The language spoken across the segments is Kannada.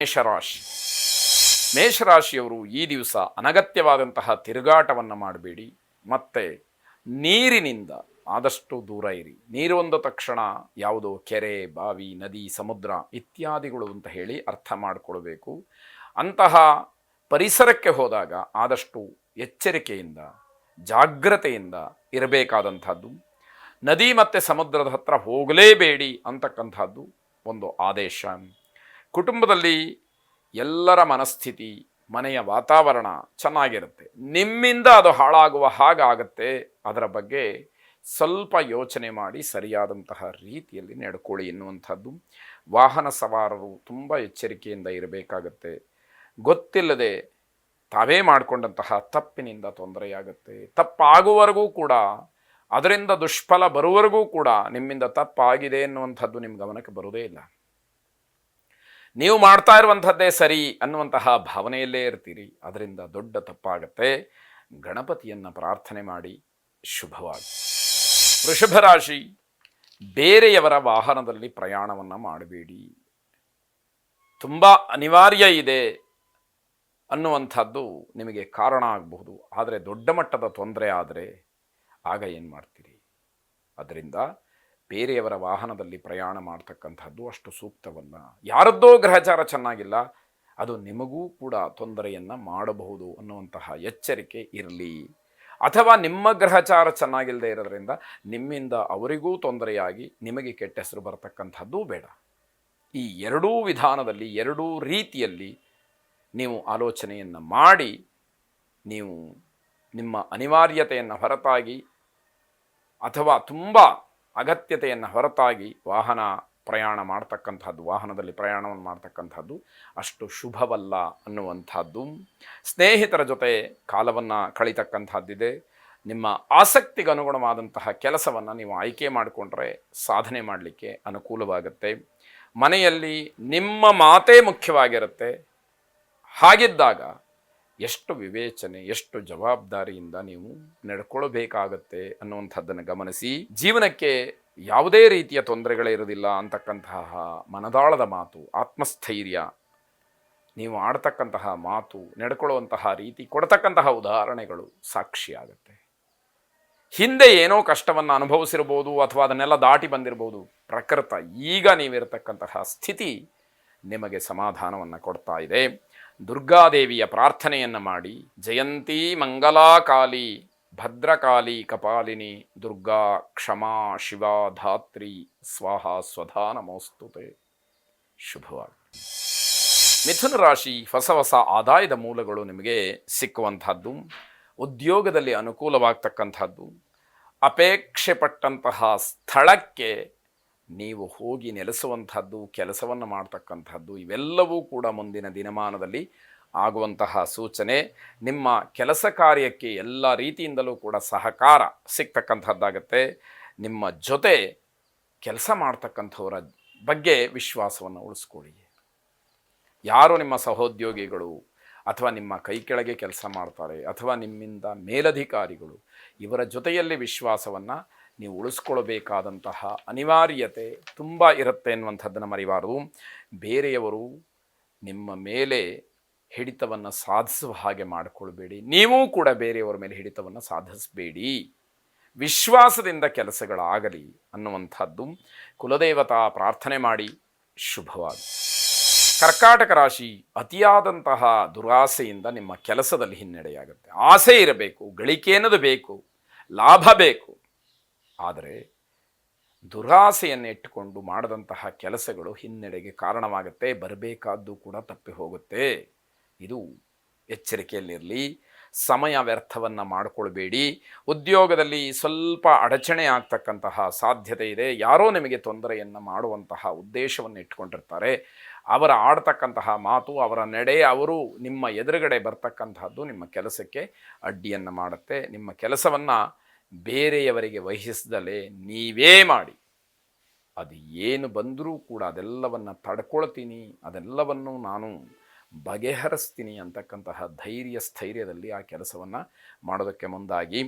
ಮೇಷರಾಶಿ. ಮೇಷರಾಶಿಯವರು ಈ ದಿವಸ ಅನಗತ್ಯವಾದಂತಹ ತಿರುಗಾಟವನ್ನು ಮಾಡಬೇಡಿ. ಮತ್ತೆ ನೀರಿನಿಂದ ಆದಷ್ಟು ದೂರ ಇರಿ. ನೀರು ಅಂದ ತಕ್ಷಣ ಯಾವುದೋ ಕೆರೆ, ಬಾವಿ, ನದಿ, ಸಮುದ್ರ ಇತ್ಯಾದಿಗಳು ಅಂತ ಹೇಳಿ ಅರ್ಥ ಮಾಡಿಕೊಳ್ಬೇಕು. ಅಂತಹ ಪರಿಸರಕ್ಕೆ ಹೋದಾಗ ಆದಷ್ಟು ಎಚ್ಚರಿಕೆಯಿಂದ, ಜಾಗ್ರತೆಯಿಂದ ಇರಬೇಕಾದಂಥದ್ದು. ನದಿ ಮತ್ತು ಸಮುದ್ರದ ಹತ್ರ ಹೋಗಲೇಬೇಡಿ ಅಂತಕ್ಕಂಥದ್ದು ಒಂದು ಆದೇಶ. ಕುಟುಂಬದಲ್ಲಿ ಎಲ್ಲರ ಮನಸ್ಥಿತಿ, ಮನೆಯ ವಾತಾವರಣ ಚೆನ್ನಾಗಿರುತ್ತೆ. ನಿಮ್ಮಿಂದ ಅದು ಹಾಳಾಗುವ ಹಾಗಾಗತ್ತೆ. ಅದರ ಬಗ್ಗೆ ಸ್ವಲ್ಪ ಯೋಚನೆ ಮಾಡಿ ಸರಿಯಾದಂತಹ ರೀತಿಯಲ್ಲಿ ನಡ್ಕೊಳ್ಳಿ ಎನ್ನುವಂಥದ್ದು. ವಾಹನ ಸವಾರರು ತುಂಬ ಎಚ್ಚರಿಕೆಯಿಂದ ಇರಬೇಕಾಗತ್ತೆ. ಗೊತ್ತಿಲ್ಲದೆ ತಾವೇ ಮಾಡಿಕೊಂಡಂತಹ ತಪ್ಪಿನಿಂದ ತೊಂದರೆಯಾಗುತ್ತೆ. ತಪ್ಪಾಗುವವರೆಗೂ ಕೂಡ, ಅದರಿಂದ ದುಷ್ಫಲ ಬರುವವರೆಗೂ ಕೂಡ ನಿಮ್ಮಿಂದ ತಪ್ಪಾಗಿದೆ ಎನ್ನುವಂಥದ್ದು ನಿಮ್ಮ ಗಮನಕ್ಕೆ ಬರುವುದೇ ಇಲ್ಲ. ನೀವು ಮಾಡ್ತಾ ಇರುವಂಥದ್ದೇ ಸರಿ ಅನ್ನುವಂತಹ ಭಾವನೆಯಲ್ಲೇ ಇರ್ತೀರಿ. ಅದರಿಂದ ದೊಡ್ಡ ತಪ್ಪಾಗತ್ತೆ. ಗಣಪತಿಯನ್ನು ಪ್ರಾರ್ಥನೆ ಮಾಡಿ ಶುಭವಾಗಿ. ವೃಷಭ ರಾಶಿ, ಬೇರೆಯವರ ವಾಹನದಲ್ಲಿ ಪ್ರಯಾಣವನ್ನು ಮಾಡಬೇಡಿ. ತುಂಬ ಅನಿವಾರ್ಯ ಇದೆ ಅನ್ನುವಂಥದ್ದು ನಿಮಗೆ ಕಾರಣ ಆಗಬಹುದು. ಆದರೆ ದೊಡ್ಡ ಮಟ್ಟದ ತೊಂದರೆ ಆದರೆ ಆಗ ಏನು ಮಾಡ್ತೀರಿ? ಅದರಿಂದ ಬೇರೆಯವರ ವಾಹನದಲ್ಲಿ ಪ್ರಯಾಣ ಮಾಡ್ತಕ್ಕಂಥದ್ದು ಅಷ್ಟು ಸೂಕ್ತವಲ್ಲ. ಯಾರದ್ದೋ ಗ್ರಹಚಾರ ಚೆನ್ನಾಗಿಲ್ಲ, ಅದು ನಿಮಗೂ ಕೂಡ ತೊಂದರೆಯನ್ನು ಮಾಡಬಹುದು ಅನ್ನುವಂತಹ ಎಚ್ಚರಿಕೆ ಇರಲಿ. ಅಥವಾ ನಿಮ್ಮ ಗ್ರಹಚಾರ ಚೆನ್ನಾಗಿಲ್ಲದೆ ಇರೋದ್ರಿಂದ ನಿಮ್ಮಿಂದ ಅವರಿಗೂ ತೊಂದರೆಯಾಗಿ ನಿಮಗೆ ಕೆಟ್ಟ ಹೆಸರು ಬರತಕ್ಕಂಥದ್ದು ಬೇಡ. ಈ ಎರಡೂ ವಿಧಾನದಲ್ಲಿ, ಎರಡೂ ರೀತಿಯಲ್ಲಿ ನೀವು ಆಲೋಚನೆಯನ್ನು ಮಾಡಿ, ನೀವು ನಿಮ್ಮ ಅನಿವಾರ್ಯತೆಯನ್ನು ಹೊರತಾಗಿ ಅಥವಾ ತುಂಬ ಅಗತ್ಯತೆಯನ್ನು ಹೊರತಾಗಿ ವಾಹನ ಪ್ರಯಾಣ ಮಾಡ್ತಕ್ಕಂಥದ್ದು, ವಾಹನದಲ್ಲಿ ಪ್ರಯಾಣವನ್ನು ಮಾಡ್ತಕ್ಕಂಥದ್ದು ಅಷ್ಟು ಶುಭವಲ್ಲ ಅನ್ನುವಂಥದ್ದು. ಸ್ನೇಹಿತರ ಜೊತೆ ಕಾಲವನ್ನು ಕಳೀತಕ್ಕಂಥದ್ದಿದೆ. ನಿಮ್ಮ ಆಸಕ್ತಿಗೆ ಅನುಗುಣವಾದಂತಹ ಕೆಲಸವನ್ನು ನೀವು ಆಯ್ಕೆ ಮಾಡಿಕೊಂಡ್ರೆ ಸಾಧನೆ ಮಾಡಲಿಕ್ಕೆ ಅನುಕೂಲವಾಗುತ್ತೆ. ಮನೆಯಲ್ಲಿ ನಿಮ್ಮ ಮಾತೇ ಮುಖ್ಯವಾಗಿರುತ್ತೆ. ಹಾಗಿದ್ದಾಗ ಎಷ್ಟು ವಿವೇಚನೆ, ಎಷ್ಟು ಜವಾಬ್ದಾರಿಯಿಂದ ನೀವು ನಡ್ಕೊಳ್ಬೇಕಾಗತ್ತೆ ಅನ್ನುವಂಥದ್ದನ್ನು ಗಮನಿಸಿ, ಜೀವನಕ್ಕೆ ಯಾವುದೇ ರೀತಿಯ ತೊಂದರೆಗಳೇ ಇರೋದಿಲ್ಲ ಅಂತಕ್ಕಂತಹ ಮನದಾಳದ ಮಾತು, ಆತ್ಮಸ್ಥೈರ್ಯ, ನೀವು ಆಡ್ತಕ್ಕಂತಹ ಮಾತು, ನಡ್ಕೊಳ್ಳುವಂತಹ ರೀತಿ, ಕೊಡ್ತಕ್ಕಂತಹ ಉದಾಹರಣೆಗಳು ಸಾಕ್ಷಿಯಾಗತ್ತೆ. ಹಿಂದೆ ಏನೋ ಕಷ್ಟವನ್ನು ಅನುಭವಿಸಿರ್ಬೋದು ಅಥವಾ ಅದನ್ನೆಲ್ಲ ದಾಟಿ ಬಂದಿರ್ಬೋದು, ಪ್ರಕೃತ ಈಗ ನೀವಿರತಕ್ಕಂತಹ ಸ್ಥಿತಿ ನಿಮಗೆ ಸಮಾಧಾನವನ್ನು ಕೊಡ್ತಾ ಇದೆ. ದುರ್ಗಾದೇವಿಯ ಪ್ರಾರ್ಥನೆಯನ್ನು ಮಾಡಿ, ಜಯಂತಿ ಮಂಗಲಾಕಾಲಿ, ಭದ್ರಕಾಲಿ ಕಪಾಲಿನಿ, ದುರ್ಗಾ ಕ್ಷಮಾ ಶಿವ ಧಾತ್ರಿ, ಸ್ವಾಹ ಸ್ವಧಾ ನಮೋಸ್ತುತೆ. ಶುಭವಾಗಿ. ಮಿಥುನ ರಾಶಿ ಹೊಸ ಹೊಸ ಆದಾಯದ ಮೂಲಗಳು ನಿಮಗೆ ಸಿಕ್ಕುವಂಥದ್ದು, ಉದ್ಯೋಗದಲ್ಲಿ ಅನುಕೂಲವಾಗ್ತಕ್ಕಂಥದ್ದು, ಅಪೇಕ್ಷೆ ಪಟ್ಟಂತಹ ಸ್ಥಳಕ್ಕೆ ನೀವು ಹೋಗಿ ನೆಲೆಸುವಂಥದ್ದು, ಕೆಲಸವನ್ನು ಮಾಡ್ತಕ್ಕಂಥದ್ದು, ಇವೆಲ್ಲವೂ ಕೂಡ ಮುಂದಿನ ದಿನಮಾನದಲ್ಲಿ ಆಗುವಂತಹ ಸೂಚನೆ. ನಿಮ್ಮ ಕೆಲಸ ಕಾರ್ಯಕ್ಕೆ ಎಲ್ಲ ರೀತಿಯಿಂದಲೂ ಕೂಡ ಸಹಕಾರ ಸಿಗ್ತಕ್ಕಂಥದ್ದಾಗತ್ತೆ. ನಿಮ್ಮ ಜೊತೆ ಕೆಲಸ ಮಾಡ್ತಕ್ಕಂಥವರ ಬಗ್ಗೆ ವಿಶ್ವಾಸವನ್ನು ಉಳಿಸ್ಕೊಳ್ಳಿ. ಯಾರು ನಿಮ್ಮ ಸಹೋದ್ಯೋಗಿಗಳು ಅಥವಾ ನಿಮ್ಮ ಕೈ ಕೆಳಗೆ ಕೆಲಸ ಮಾಡ್ತಾರೆ ಅಥವಾ ನಿಮ್ಮಿಂದ ಮೇಲಧಿಕಾರಿಗಳು, ಇವರ ಜೊತೆಯಲ್ಲಿ ವಿಶ್ವಾಸವನ್ನು ನೀವು ಉಳಿಸ್ಕೊಳ್ಬೇಕಾದಂತಹ ಅನಿವಾರ್ಯತೆ ತುಂಬ ಇರುತ್ತೆ ಅನ್ನುವಂಥದ್ದನ್ನು ಮರಿಬಾರದು. ಬೇರೆಯವರು ನಿಮ್ಮ ಮೇಲೆ ಹಿಡಿತವನ್ನು ಸಾಧಿಸುವ ಹಾಗೆ ಮಾಡಿಕೊಳ್ಬೇಡಿ. ನೀವೂ ಕೂಡ ಬೇರೆಯವರ ಮೇಲೆ ಹಿಡಿತವನ್ನು ಸಾಧಿಸಬೇಡಿ. ವಿಶ್ವಾಸದಿಂದ ಕೆಲಸಗಳಾಗಲಿ ಅನ್ನುವಂಥದ್ದು. ಕುಲದೇವತಾ, ಪ್ರಾರ್ಥನೆ ಮಾಡಿ. ಶುಭವಾಗಿ ಕರ್ಕಾಟಕ ರಾಶಿ ಅತಿಯಾದಂತಹ ದುರಾಸೆಯಿಂದ ನಿಮ್ಮ ಕೆಲಸದಲ್ಲಿ ಹಿನ್ನಡೆಯಾಗುತ್ತೆ. ಆಸೆ ಇರಬೇಕು, ಗಳಿಕೆ ಅನ್ನೋದು ಬೇಕು, ಲಾಭ ಬೇಕು. ಆದರೆ ದುರಾಸೆಯನ್ನು ಇಟ್ಟುಕೊಂಡು ಮಾಡದಂತಹ ಕೆಲಸಗಳು ಹಿನ್ನಡೆಗೆ ಕಾರಣವಾಗುತ್ತೆ, ಬರಬೇಕಾದ್ದು ಕೂಡ ತಪ್ಪಿ ಹೋಗುತ್ತೆ. ಇದು ಎಚ್ಚರಿಕೆಯಲ್ಲಿರಲಿ, ಸಮಯ ವ್ಯರ್ಥವನ್ನು ಮಾಡಿಕೊಳ್ಬೇಡಿ. ಉದ್ಯೋಗದಲ್ಲಿ ಸ್ವಲ್ಪ ಅಡಚಣೆ ಆಗ್ತಕ್ಕಂತಹ ಸಾಧ್ಯತೆ ಇದೆ. ಯಾರೋ ನಿಮಗೆ ತೊಂದರೆಯನ್ನು ಮಾಡುವಂತಹ ಉದ್ದೇಶವನ್ನು ಇಟ್ಕೊಂಡಿರ್ತಾರೆ. ಅವರ ಆಡ್ತಕ್ಕಂತಹ ಮಾತು, ಅವರ ನಡೆ, ಅವರು ನಿಮ್ಮ ಎದುರುಗಡೆ ಬರ್ತಕ್ಕಂತಹದ್ದು ನಿಮ್ಮ ಕೆಲಸಕ್ಕೆ ಅಡ್ಡಿಯನ್ನು ಮಾಡುತ್ತೆ. ನಿಮ್ಮ ಕೆಲಸವನ್ನು ಬೇರೆಯವರಿಗೆ ವಹಿಸಿದಲೆ ನೀವೇ ಮಾಡಿ. ಅದು ಏನು ಬಂದರೂ ಕೂಡ ಅದೆಲ್ಲವನ್ನು ತಡ್ಕೊಳ್ತೀನಿ, ಅದೆಲ್ಲವನ್ನು ನಾನು ಬಗೆಹರಿಸ್ತೀನಿ ಅಂತಕ್ಕಂತಹ ಧೈರ್ಯ ಸ್ಥೈರ್ಯದಲ್ಲಿ ಆ ಕೆಲಸವನ್ನು ಮಾಡೋದಕ್ಕೆ ಮುಂದಾಗಿ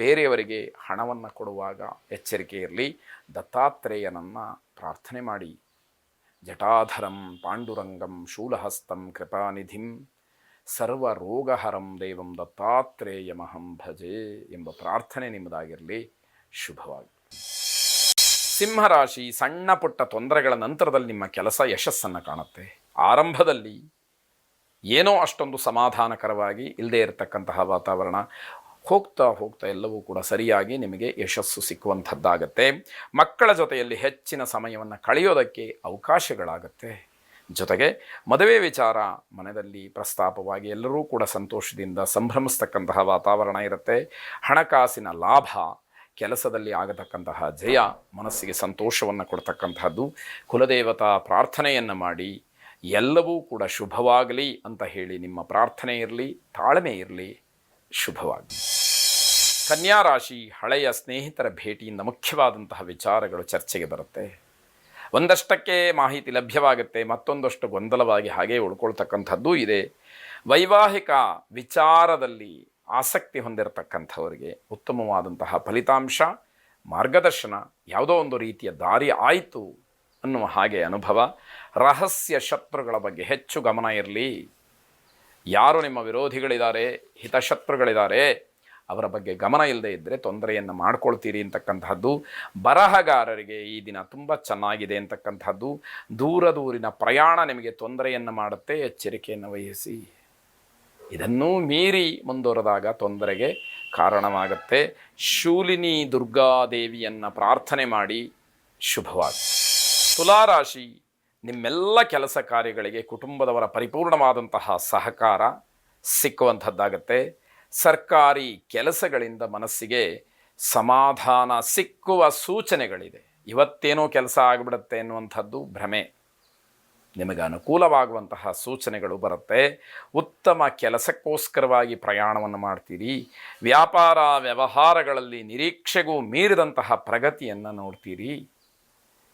ಬೇರೆಯವರಿಗೆ ಹಣವನ್ನು ಕೊಡುವಾಗ ಎಚ್ಚರಿಕೆ ಇರಲಿ, ದತ್ತಾತ್ರೇಯನನ್ನು ಪ್ರಾರ್ಥನೆ ಮಾಡಿ. ಜಟಾಧರಂ ಪಾಂಡುರಂಗಂ ಶೂಲಹಸ್ತಂ ಕೃಪಾನಿಧಿಂ ಸರ್ವರೋಗಹರಂ ದೇವಂ ದತ್ತಾತ್ರೇಯಮಹಂ ಭಜೆ ಎಂಬ ಪ್ರಾರ್ಥನೆ ನಿಮ್ಮದಾಗಿರಲಿ. ಶುಭವಾಗಿ ಸಿಂಹರಾಶಿ ಸಣ್ಣ ಪುಟ್ಟ ತೊಂದರೆಗಳ ನಂತರದಲ್ಲಿ ನಿಮ್ಮ ಕೆಲಸ ಯಶಸ್ಸನ್ನು ಕಾಣುತ್ತೆ. ಆರಂಭದಲ್ಲಿ ಏನೋ ಅಷ್ಟೊಂದು ಸಮಾಧಾನಕರವಾಗಿ ಇಲ್ಲದೇ ಇರತಕ್ಕಂತಹ ವಾತಾವರಣ ಹೋಗ್ತಾ ಹೋಗ್ತಾ ಎಲ್ಲವೂ ಕೂಡ ಸರಿಯಾಗಿ ನಿಮಗೆ ಯಶಸ್ಸು ಸಿಕ್ಕುವಂಥದ್ದಾಗತ್ತೆ. ಮಕ್ಕಳ ಜೊತೆಯಲ್ಲಿ ಹೆಚ್ಚಿನ ಸಮಯವನ್ನು ಕಳೆಯೋದಕ್ಕೆ ಅವಕಾಶಗಳಾಗತ್ತೆ. ಜೊತೆಗೆ ಮದುವೆ ವಿಚಾರ ಮನದಲ್ಲಿ ಪ್ರಸ್ತಾಪವಾಗಿ ಎಲ್ಲರೂ ಕೂಡ ಸಂತೋಷದಿಂದ ಸಂಭ್ರಮಿಸ್ತಕ್ಕಂತಹ ವಾತಾವರಣ ಇರುತ್ತೆ. ಹಣಕಾಸಿನ ಲಾಭ ಕೆಲಸದಲ್ಲಿ ಆಗತಕ್ಕಂತಹ ಜಯ ಮನಸ್ಸಿಗೆ ಸಂತೋಷವನ್ನು ಕೊಡ್ತಕ್ಕಂತಹದ್ದು. ಕುಲದೇವತಾ ಪ್ರಾರ್ಥನೆಯನ್ನು ಮಾಡಿ ಎಲ್ಲವೂ ಕೂಡ ಶುಭವಾಗಲಿ ಅಂತ ಹೇಳಿ ನಿಮ್ಮ ಪ್ರಾರ್ಥನೆ ಇರಲಿ, ತಾಳ್ಮೆ ಇರಲಿ, ಶುಭವಾಗಲಿ. ಕನ್ಯಾ ರಾಶಿ ಹಳೆಯ ಸ್ನೇಹಿತರ ಭೇಟಿಯಿಂದ ಮುಖ್ಯವಾದಂತಹ ವಿಚಾರಗಳು ಚರ್ಚೆಗೆ ಬರುತ್ತೆ. ಒಂದಷ್ಟಕ್ಕೆ ಮಾಹಿತಿ ಲಭ್ಯವಾಗುತ್ತೆ, ಮತ್ತೊಂದಷ್ಟು ಗೊಂದಲವಾಗಿ ಹಾಗೆ ಉಳ್ಕೊಳ್ತಕ್ಕಂಥದ್ದು ಇದೆ. ವೈವಾಹಿಕ ವಿಚಾರದಲ್ಲಿ ಆಸಕ್ತಿ ಹೊಂದಿರತಕ್ಕಂಥವರಿಗೆ ಉತ್ತಮವಾದಂತಹ ಫಲಿತಾಂಶ, ಮಾರ್ಗದರ್ಶನ, ಯಾವುದೋ ಒಂದು ರೀತಿಯ ದಾರಿ ಆಯಿತು ಅನ್ನುವ ಹಾಗೆ ಅನುಭವ, ರಹಸ್ಯ ಶತ್ರುಗಳ ಬಗ್ಗೆ ಹೆಚ್ಚು ಗಮನ ಇರಲಿ. ಯಾರು ನಿಮ್ಮ ವಿರೋಧಿಗಳಿದ್ದಾರೆ, ಹಿತಶತ್ರುಗಳಿದ್ದಾರೆ ಅವರ ಬಗ್ಗೆ ಗಮನ ಇಲ್ಲದೆ ಇದ್ದರೆ ತೊಂದರೆಯನ್ನು ಮಾಡ್ಕೊಳ್ತೀರಿ ಅಂತಕ್ಕಂಥದ್ದು ಬರಹಗಾರರಿಗೆ ಈ ದಿನ ತುಂಬ ಚೆನ್ನಾಗಿದೆ ಅಂತಕ್ಕಂಥದ್ದು ದೂರ ದೂರಿನ ಪ್ರಯಾಣ ನಿಮಗೆ ತೊಂದರೆಯನ್ನು ಮಾಡುತ್ತೆ, ಎಚ್ಚರಿಕೆಯನ್ನು ವಹಿಸಿ. ಇದನ್ನೂ ಮೀರಿ ಮುಂದುವರೆದಾಗ ತೊಂದರೆಗೆ ಕಾರಣವಾಗುತ್ತೆ. ಶೂಲಿನಿ ದುರ್ಗಾದೇವಿಯನ್ನು ಪ್ರಾರ್ಥನೆ ಮಾಡಿ ಶುಭವಾಗಿ ತುಲಾರಾಶಿ, ನಿಮ್ಮೆಲ್ಲ ಕೆಲಸ ಕಾರ್ಯಗಳಿಗೆ ಕುಟುಂಬದವರ ಪರಿಪೂರ್ಣವಾದಂತಹ ಸಹಕಾರ ಸಿಕ್ಕುವಂಥದ್ದಾಗತ್ತೆ. ಸರ್ಕಾರಿ ಕೆಲಸಗಳಿಂದ ಮನಸ್ಸಿಗೆ ಸಮಾಧಾನ ಸಿಕ್ಕುವ ಸೂಚನೆಗಳಿದೆ. ಇವತ್ತೇನೋ ಕೆಲಸ ಆಗಿಬಿಡುತ್ತೆ ಎನ್ನುವಂಥದ್ದು ಭ್ರಮೆ. ನಿಮಗೆ ಅನುಕೂಲವಾಗುವಂತಹ ಸೂಚನೆಗಳು ಬರುತ್ತೆ. ಉತ್ತಮ ಕೆಲಸಕ್ಕೋಸ್ಕರವಾಗಿ ಪ್ರಯಾಣವನ್ನು ಮಾಡ್ತೀರಿ. ವ್ಯಾಪಾರ ವ್ಯವಹಾರಗಳಲ್ಲಿ ನಿರೀಕ್ಷೆಗೂ ಮೀರಿದಂತಹ ಪ್ರಗತಿಯನ್ನು ನೋಡ್ತೀರಿ.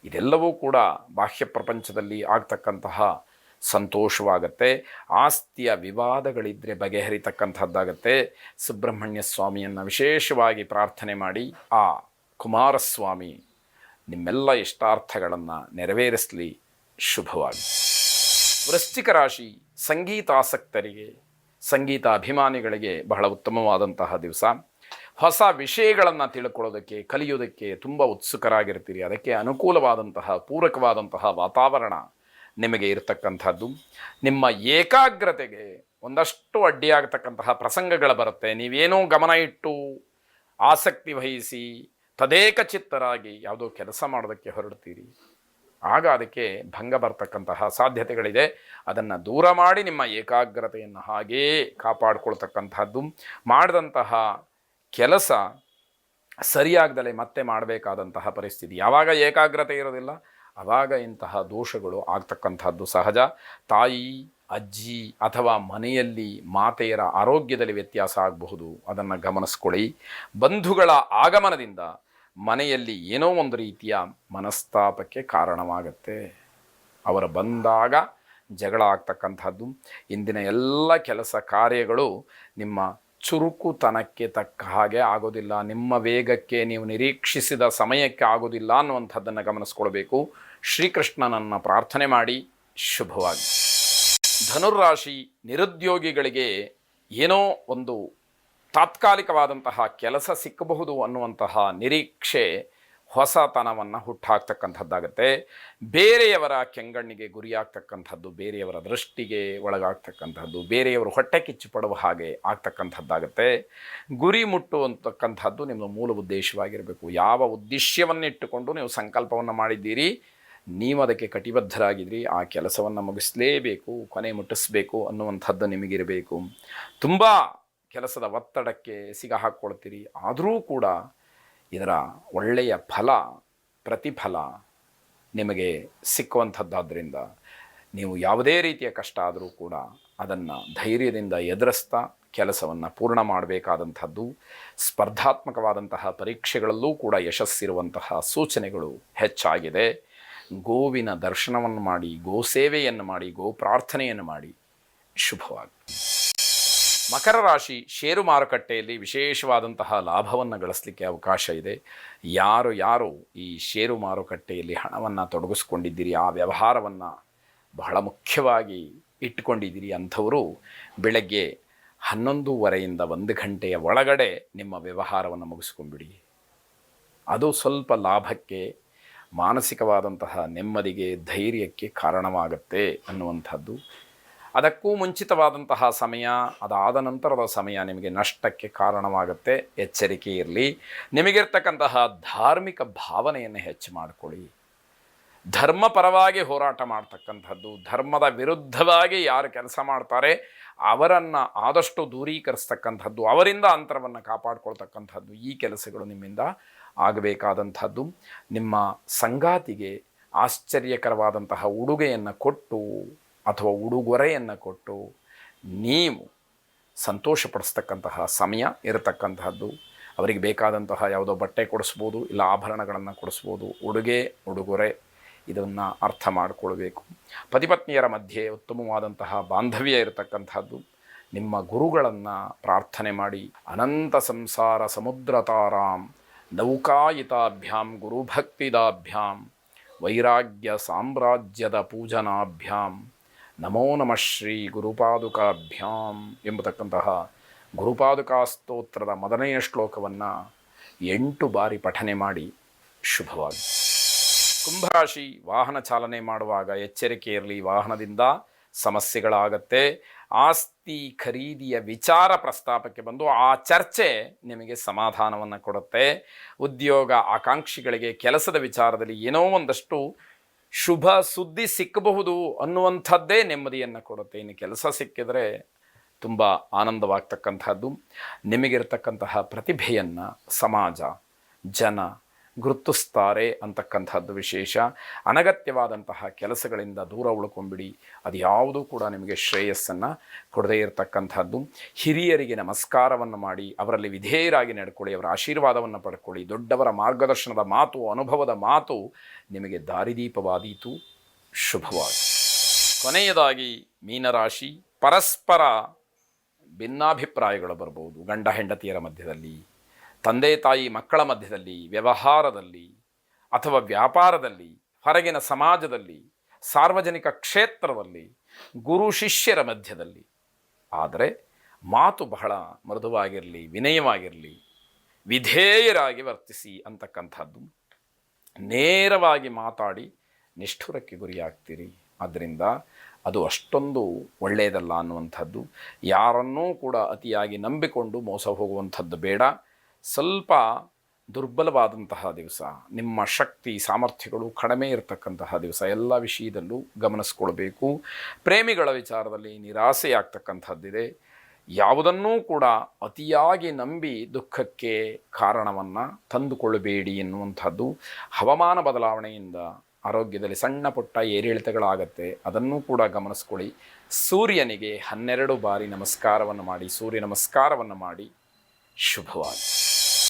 ಇದೆಲ್ಲವೂ ಕೂಡ ಬಾಹ್ಯ ಪ್ರಪಂಚದಲ್ಲಿ ಆಗ್ತಕ್ಕಂತಹ ಸಂತೋಷವಾಗತ್ತೆ. ಆಸ್ತಿಯ ವಿವಾದಗಳಿದ್ದರೆ ಬಗೆಹರಿತಕ್ಕಂಥದ್ದಾಗತ್ತೆ. ಸುಬ್ರಹ್ಮಣ್ಯ ಸ್ವಾಮಿಯನ್ನು ವಿಶೇಷವಾಗಿ ಪ್ರಾರ್ಥನೆ ಮಾಡಿ, ಆ ಕುಮಾರಸ್ವಾಮಿ, ನಿಮ್ಮೆಲ್ಲ ಇಷ್ಟಾರ್ಥಗಳನ್ನು ನೆರವೇರಿಸಲಿ. ಶುಭವಾಗಿ. ವೃಶ್ಚಿಕ ರಾಶಿ ಸಂಗೀತಾಸಕ್ತರಿಗೆ ಸಂಗೀತ ಅಭಿಮಾನಿಗಳಿಗೆ ಬಹಳ ಉತ್ತಮವಾದಂತಹ ದಿವಸ. ಹೊಸ ವಿಷಯಗಳನ್ನು ತಿಳ್ಕೊಳ್ಳೋದಕ್ಕೆ, ಕಲಿಯೋದಕ್ಕೆ ತುಂಬ ಉತ್ಸುಕರಾಗಿರ್ತೀರಿ. ಅದಕ್ಕೆ ಅನುಕೂಲವಾದಂತಹ, ಪೂರಕವಾದಂತಹ ವಾತಾವರಣ. ನಿಮಗೆ ಇರತಕ್ಕಂಥದ್ದು. ನಿಮ್ಮ ಏಕಾಗ್ರತೆಗೆ ಒಂದಷ್ಟು ಅಡ್ಡಿಯಾಗತಕ್ಕಂತಹ ಪ್ರಸಂಗಗಳು ಬರುತ್ತೆ. ನೀವೇನೋ ಗಮನ ಇಟ್ಟು ಆಸಕ್ತಿ ವಹಿಸಿ ತದೇಕ ಚಿತ್ತರಾಗಿ ಯಾವುದೋ ಕೆಲಸ ಮಾಡೋದಕ್ಕೆ ಹೊರಡ್ತೀರಿ. ಆಗ ಅದಕ್ಕೆ ಭಂಗ ಬರ್ತಕ್ಕಂತಹ ಸಾಧ್ಯತೆಗಳಿದೆ. ಅದನ್ನು ದೂರ ಮಾಡಿ ನಿಮ್ಮ ಏಕಾಗ್ರತೆಯನ್ನು ಹಾಗೇ ಕಾಪಾಡಿಕೊಳ್ತಕ್ಕಂಥದ್ದು. ಮಾಡಿದಂತಹ ಕೆಲಸ ಸರಿಯಾಗದಲೇ ಮತ್ತೆ ಮಾಡಬೇಕಾದಂತಹ ಪರಿಸ್ಥಿತಿ. ಯಾವಾಗ ಏಕಾಗ್ರತೆ ಇರೋದಿಲ್ಲ ಆವಾಗ ಇಂತಹ ದೋಷಗಳು ಆಗ್ತಕ್ಕಂಥದ್ದು ಸಹಜ. ತಾಯಿ, ಅಜ್ಜಿ ಅಥವಾ ಮನೆಯಲ್ಲಿ ಮಾತೆಯರ ಆರೋಗ್ಯದಲ್ಲಿ ವ್ಯತ್ಯಾಸ ಆಗಬಹುದು. ಅದನ್ನು ಗಮನಿಸ್ಕೊಳ್ಳಿ. ಬಂಧುಗಳ ಆಗಮನದಿಂದ ಮನೆಯಲ್ಲಿ ಏನೋ ಒಂದು ರೀತಿಯ ಮನಸ್ತಾಪಕ್ಕೆ ಕಾರಣವಾಗತ್ತೆ. ಅವರು ಬಂದಾಗ ಜಗಳ ಆಗ್ತಕ್ಕಂಥದ್ದು. ಇಂದಿನ ಎಲ್ಲ ಕೆಲಸ ಕಾರ್ಯಗಳು ನಿಮ್ಮ ಚುರುಕುತನಕ್ಕೆ ತಕ್ಕ ಹಾಗೆ ಆಗೋದಿಲ್ಲ. ನಿಮ್ಮ ವೇಗಕ್ಕೆ ನೀವು ನಿರೀಕ್ಷಿಸಿದ ಸಮಯಕ್ಕೆ ಆಗೋದಿಲ್ಲ ಅನ್ನುವಂಥದ್ದನ್ನು ಗಮನಿಸ್ಕೊಳ್ಬೇಕು. ಶ್ರೀಕೃಷ್ಣನನ್ನು ಪ್ರಾರ್ಥನೆ ಮಾಡಿ. ಶುಭವಾಗಿ. ಧನುರಾಶಿ ನಿರುದ್ಯೋಗಿಗಳಿಗೆ ಏನೋ ಒಂದು ತಾತ್ಕಾಲಿಕವಾದಂತಹ ಕೆಲಸ ಸಿಕ್ಕಬಹುದು ಅನ್ನುವಂತಹ ನಿರೀಕ್ಷೆ ಹೊಸತನವನ್ನು ಹುಟ್ಟಾಕ್ತಕ್ಕಂಥದ್ದಾಗತ್ತೆ. ಬೇರೆಯವರ ಕೆಂಗಣ್ಣಿಗೆ ಗುರಿಯಾಗ್ತಕ್ಕಂಥದ್ದು, ಬೇರೆಯವರ ದೃಷ್ಟಿಗೆ ಒಳಗಾಗ್ತಕ್ಕಂಥದ್ದು, ಬೇರೆಯವರು ಹೊಟ್ಟೆ ಕಿಚ್ಚು ಪಡುವ ಹಾಗೆ ಆಗ್ತಕ್ಕಂಥದ್ದಾಗತ್ತೆ. ಗುರಿ ಮುಟ್ಟುವಂತಕ್ಕಂಥದ್ದು ನಿಮ್ಮ ಮೂಲ ಉದ್ದೇಶವಾಗಿರಬೇಕು. ಯಾವ ಉದ್ದೇಶವನ್ನಿಟ್ಟುಕೊಂಡು ನೀವು ಸಂಕಲ್ಪವನ್ನು ಮಾಡಿದ್ದೀರಿ, ನೀವು ಅದಕ್ಕೆ ಕಟಿಬದ್ಧರಾಗಿದ್ರಿ, ಆ ಕೆಲಸವನ್ನು ಮುಗಿಸಲೇಬೇಕು, ಕೊನೆ ಮುಟ್ಟಿಸ್ಬೇಕು ಅನ್ನುವಂಥದ್ದು ನಿಮಗಿರಬೇಕು. ತುಂಬ ಕೆಲಸದ ಒತ್ತಡಕ್ಕೆ ಸಿಗ ಹಾಕ್ಕೊಳ್ತೀರಿ. ಆದರೂ ಕೂಡ ಇದರ ಒಳ್ಳೆಯ ಫಲ, ಪ್ರತಿಫಲ ನಿಮಗೆ ಸಿಕ್ಕುವಂಥದ್ದಾದ್ದರಿಂದ ನೀವು ಯಾವುದೇ ರೀತಿಯ ಕಷ್ಟ ಆದರೂ ಕೂಡ ಅದನ್ನು ಧೈರ್ಯದಿಂದ ಎದುರಿಸ್ತಾ ಕೆಲಸವನ್ನು ಪೂರ್ಣ ಮಾಡಬೇಕಾದಂಥದ್ದು, ಸ್ಪರ್ಧಾತ್ಮಕವಾದಂತಹ ಪರೀಕ್ಷೆಗಳಲ್ಲೂ ಕೂಡ ಯಶಸ್ಸಿರುವಂತಹ ಸೂಚನೆಗಳು ಹೆಚ್ಚಾಗಿದೆ. ಗೋವಿನ ದರ್ಶನವನ್ನು ಮಾಡಿ, ಗೋ ಸೇವೆಯನ್ನು ಮಾಡಿ, ಗೋ ಪ್ರಾರ್ಥನೆಯನ್ನು ಮಾಡಿ ಶುಭವಾಗಿ ಮಕರ ರಾಶಿ ಷೇರು ಮಾರುಕಟ್ಟೆಯಲ್ಲಿ ವಿಶೇಷವಾದಂತಹ ಲಾಭವನ್ನು ಗಳಿಸಲಿಕ್ಕೆ ಅವಕಾಶ ಇದೆ. ಯಾರು ಯಾರು ಈ ಷೇರು ಮಾರುಕಟ್ಟೆಯಲ್ಲಿ ಹಣವನ್ನು ತೊಡಗಿಸ್ಕೊಂಡಿದ್ದೀರಿ, ಆ ವ್ಯವಹಾರವನ್ನು ಬಹಳ ಮುಖ್ಯವಾಗಿ ಇಟ್ಟುಕೊಂಡಿದ್ದೀರಿ ಅಂಥವರು ಬೆಳಗ್ಗೆ ಹನ್ನೊಂದೂವರೆಯಿಂದ ಒಂದು ಗಂಟೆಯ ಒಳಗಡೆ ನಿಮ್ಮ ವ್ಯವಹಾರವನ್ನು ಮುಗಿಸ್ಕೊಂಡ್ಬಿಡಿ. ಅದು ಸ್ವಲ್ಪ ಲಾಭಕ್ಕೆ, ಮಾನಸಿಕವಾದಂತಹ ನೆಮ್ಮದಿಗೆ, ಧೈರ್ಯಕ್ಕೆ ಕಾರಣವಾಗುತ್ತೆ ಅನ್ನುವಂಥದ್ದು ಅದಕ್ಕೂ ಮುಂಚಿತವಾದಂತಹ ಸಮಯ, ಅದಾದ ನಂತರದ ಸಮಯ ನಿಮಗೆ ನಷ್ಟಕ್ಕೆ ಕಾರಣವಾಗುತ್ತೆ. ಎಚ್ಚರಿಕೆ ಇರಲಿ. ನಿಮಗಿರ್ತಕ್ಕಂತಹ ಧಾರ್ಮಿಕ ಭಾವನೆಯನ್ನು ಹೆಚ್ಚು ಮಾಡಿಕೊಳ್ಳಿ. ಧರ್ಮ ಪರವಾಗಿ ಹೋರಾಟ ಮಾಡ್ತಕ್ಕಂಥದ್ದು, ಧರ್ಮದ ವಿರುದ್ಧವಾಗಿ ಯಾರು ಕೆಲಸ ಮಾಡ್ತಾರೆ, ಅವರನ್ನು ಆದಷ್ಟು ದೂರೀಕರಿಸ್ತಕ್ಕಂಥದ್ದು, ಅವರಿಂದ ಅಂತರವನ್ನು ಕಾಪಾಡ್ಕೊಳ್ತಕ್ಕಂಥದ್ದು ಈ ಕೆಲಸಗಳು ನಿಮ್ಮಿಂದ ಆಗಬೇಕಾದಂಥದ್ದು. ನಿಮ್ಮ ಸಂಗಾತಿಗೆ ಆಶ್ಚರ್ಯಕರವಾದಂತಹ ಉಡುಗೆಯನ್ನು ಕೊಟ್ಟು ಅಥವಾ ಉಡುಗೊರೆಯನ್ನು ಕೊಟ್ಟು ನೀವು ಸಂತೋಷಪಡಿಸ್ತಕ್ಕಂತಹ ಸಮಯ ಇರತಕ್ಕಂತಹದ್ದು. ಅವರಿಗೆ ಬೇಕಾದಂತಹ ಯಾವುದೋ ಬಟ್ಟೆ ಕೊಡಿಸ್ಬೋದು, ಇಲ್ಲ ಆಭರಣಗಳನ್ನು ಕೊಡಿಸ್ಬೋದು, ಉಡುಗೆ, ಉಡುಗೊರೆ ಇದನ್ನು ಅರ್ಥ ಮಾಡಿಕೊಳ್ಬೇಕು. ಪತಿಪತ್ನಿಯರ ಮಧ್ಯೆ ಉತ್ತಮವಾದಂತಹ ಬಾಂಧವ್ಯ ಇರತಕ್ಕಂತಹದ್ದು. ನಿಮ್ಮ ಗುರುಗಳನ್ನು ಪ್ರಾರ್ಥನೆ ಮಾಡಿ, ಅನಂತ ಸಂಸಾರ ಸಮುದ್ರ ತಾರಾಂ, ನೌಕಾಯಿತಾಭ್ಯಾಂ, ಗುರುಭಕ್ತಿದಾಭ್ಯಾಂ, ವೈರಾಗ್ಯ ಸಾಮ್ರಾಜ್ಯದ ಪೂಜನಾಭ್ಯಾಂ ನಮೋ ನಮಃ ಶ್ರೀ ಗುರುಪಾದುಕಾಭ್ಯಾಂ ಎಂಬತಕ್ಕಂತಹ ಗುರುಪಾದುಕಾ ಸ್ತೋತ್ರದ ಮೊದಲನೆಯ ಶ್ಲೋಕವನ್ನು ಎಂಟು ಬಾರಿ ಪಠನೆ ಮಾಡಿ ಶುಭವಾಗಿ ಕುಂಭರಾಶಿ ವಾಹನ ಚಾಲನೆ ಮಾಡುವಾಗ ಎಚ್ಚರಿಕೆ ಇರಲಿ. ವಾಹನದಿಂದ ಸಮಸ್ಯೆಗಳಾಗತ್ತೆ. ಆಸ್ತಿ ಖರೀದಿಯ ವಿಚಾರ ಪ್ರಸ್ತಾಪಕ್ಕೆ ಬಂದು ಆ ಚರ್ಚೆ ನಿಮಗೆ ಸಮಾಧಾನವನ್ನು ಕೊಡುತ್ತೆ. ಉದ್ಯೋಗ ಆಕಾಂಕ್ಷಿಗಳಿಗೆ ಕೆಲಸದ ವಿಚಾರದಲ್ಲಿ ಏನೋ ಒಂದಷ್ಟು ಶುಭ ಸುದ್ದಿ ಸಿಕ್ಕಬಹುದು ಅನ್ನುವಂಥದ್ದೇ ನೆಮ್ಮದಿಯನ್ನು ಕೊಡುತ್ತೆ. ಇನ್ನು ಕೆಲಸ ಸಿಕ್ಕಿದರೆ ತುಂಬ ಆನಂದವಾಗ್ತಕ್ಕಂಥದ್ದು. ನಿಮಗಿರ್ತಕ್ಕಂತಹ ಪ್ರತಿಭೆಯನ್ನು ಸಮಾಜ, ಜನ ಗುರುತಿಸ್ತಾರೆ ಅಂತಕ್ಕಂಥದ್ದು ವಿಶೇಷ. ಅನಗತ್ಯವಾದಂತಹ ಕೆಲಸಗಳಿಂದ ದೂರ ಉಳ್ಕೊಂಬಿಡಿ. ಅದು ಯಾವುದೂ ಕೂಡ ನಿಮಗೆ ಶ್ರೇಯಸ್ಸನ್ನು ಕೊಡದೇ ಇರತಕ್ಕಂಥದ್ದು. ಹಿರಿಯರಿಗೆ ನಮಸ್ಕಾರವನ್ನು ಮಾಡಿ, ಅವರಲ್ಲಿ ವಿಧೇಯರಾಗಿ ನಡ್ಕೊಳ್ಳಿ, ಅವರ ಆಶೀರ್ವಾದವನ್ನು ಪಡ್ಕೊಳ್ಳಿ. ದೊಡ್ಡವರ ಮಾರ್ಗದರ್ಶನದ ಮಾತು, ಅನುಭವದ ಮಾತು ನಿಮಗೆ ದಾರಿದೀಪವಾದೀತು. ಶುಭವಾಗಿ ಕೊನೆಯದಾಗಿ ಮೀನರಾಶಿ. ಪರಸ್ಪರ ಭಿನ್ನಾಭಿಪ್ರಾಯಗಳು ಬರ್ಬೋದು. ಗಂಡ ಹೆಂಡತಿಯರ ಮಧ್ಯದಲ್ಲಿ ತಂದೆ ತಾಯಿ ಮಕ್ಕಳ ಮಧ್ಯದಲ್ಲಿ, ವ್ಯವಹಾರದಲ್ಲಿ ಅಥವಾ ವ್ಯಾಪಾರದಲ್ಲಿ, ಹೊರಗಿನ ಸಮಾಜದಲ್ಲಿ, ಸಾರ್ವಜನಿಕ ಕ್ಷೇತ್ರದಲ್ಲಿ, ಗುರು ಶಿಷ್ಯರ ಮಧ್ಯದಲ್ಲಿ. ಆದರೆ ಮಾತು ಬಹಳ ಮೃದುವಾಗಿರಲಿ, ವಿನಯವಾಗಿರಲಿ, ವಿಧೇಯರಾಗಿ ವರ್ತಿಸಿ ಅಂತಕ್ಕಂಥದ್ದು. ನೇರವಾಗಿ ಮಾತಾಡಿ ನಿಷ್ಠುರಕ್ಕೆ ಗುರಿಯಾಗ್ತೀರಿ. ಆದ್ದರಿಂದ ಅದು ಅಷ್ಟೊಂದು ಒಳ್ಳೆಯದಲ್ಲ ಅನ್ನುವಂಥದ್ದು. ಯಾರನ್ನೂ ಕೂಡ ಅತಿಯಾಗಿ ನಂಬಿಕೊಂಡು ಮೋಸ ಹೋಗುವಂಥದ್ದು ಬೇಡ. ಸ್ವಲ್ಪ ದುರ್ಬಲವಾದಂತಹ ದಿವಸ, ನಿಮ್ಮ ಶಕ್ತಿ, ಸಾಮರ್ಥ್ಯಗಳು ಕಡಿಮೆ ಇರತಕ್ಕಂತಹ ದಿವಸ, ಎಲ್ಲ ವಿಷಯದಲ್ಲೂ ಗಮನಿಸ್ಕೊಳ್ಬೇಕು. ಪ್ರೇಮಿಗಳ ವಿಚಾರದಲ್ಲಿ ನಿರಾಸೆಯಾಗ್ತಕ್ಕಂಥದ್ದಿದೆ. ಯಾವುದನ್ನೂ ಕೂಡ ಅತಿಯಾಗಿ ನಂಬಿ ದುಃಖಕ್ಕೆ ಕಾರಣವನ್ನು ತಂದುಕೊಳ್ಳಬೇಡಿ ಎನ್ನುವಂಥದ್ದು ಹವಾಮಾನ ಬದಲಾವಣೆಯಿಂದ ಆರೋಗ್ಯದಲ್ಲಿ ಸಣ್ಣ ಪುಟ್ಟ ಏರಿಳಿತಗಳಾಗತ್ತೆ. ಅದನ್ನೂ ಕೂಡ ಗಮನಿಸ್ಕೊಳ್ಳಿ. ಸೂರ್ಯನಿಗೆ ಹನ್ನೆರಡು ಬಾರಿ ನಮಸ್ಕಾರವನ್ನು ಮಾಡಿ, ಸೂರ್ಯ ನಮಸ್ಕಾರವನ್ನು ಮಾಡಿ ಶುಭವಾಗಿ